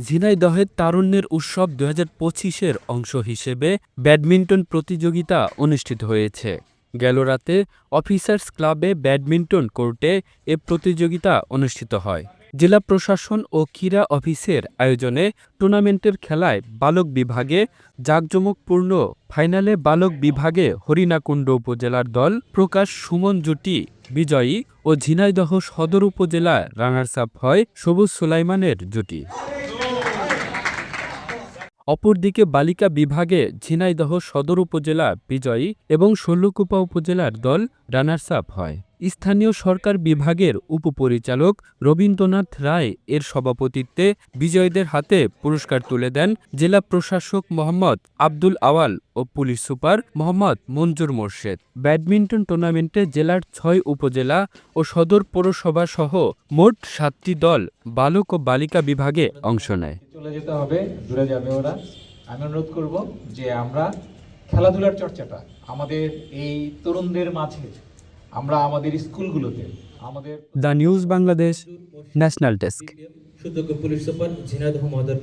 ঝিনাইদহের তারুণ্যের উৎসব দু হাজার পঁচিশের অংশ হিসেবে ব্যাডমিন্টন প্রতিযোগিতা অনুষ্ঠিত হয়েছে। গেল রাতে অফিসার্স ক্লাবে ব্যাডমিন্টন কোর্টে এ প্রতিযোগিতা অনুষ্ঠিত হয়। জেলা প্রশাসন ও ক্রীড়া অফিসের আয়োজনে টুর্নামেন্টের খেলায় বালক বিভাগে জাঁকজমকপূর্ণ ফাইনালে বালক বিভাগে হরিণাকুণ্ড উপজেলার দল প্রকাশ সুমন জুটি, বিজয়ী ও ঝিনাইদহ সদর উপজেলা রানার্স আপ হয় সবুজ সুলাইমানের জুটি। অপরদিকে বালিকা বিভাগে ঝিনাইদহ সদর উপজেলা বিজয়ী এবং শল্যকুপা উপজেলার দল রানার্স আপ হয়। স্থানীয় সরকার বিভাগের উপপরিচালক রবীন্দ্রনাথ রায় এর সভাপতিত্বে বিজয়ীদের হাতে পুরস্কার তুলে দেন জেলা প্রশাসক মোহাম্মদ আব্দুল আওয়াল ও police super Mohammad Manjur Morshed. Badminton টুর্নামেন্টে জেলার ছয় উপজেলা ও সদর পৌরসভা সহ মোট সাতটি দল বালক ও বালিকা বিভাগে অংশ নেয়। চলে যেতে হবে, দূরে যাবে ওরা। আমি অনুরোধ করব যে আমরা খেলাধুলার চর্চাটা আমাদের এই তরুণদের মাঝে আমরা আমাদের স্কুলগুলোতে আমাদের the news Bangladesh national desk. সুযোগ্য পুলিশ সুপার ঝিনাইদহ মহোদয়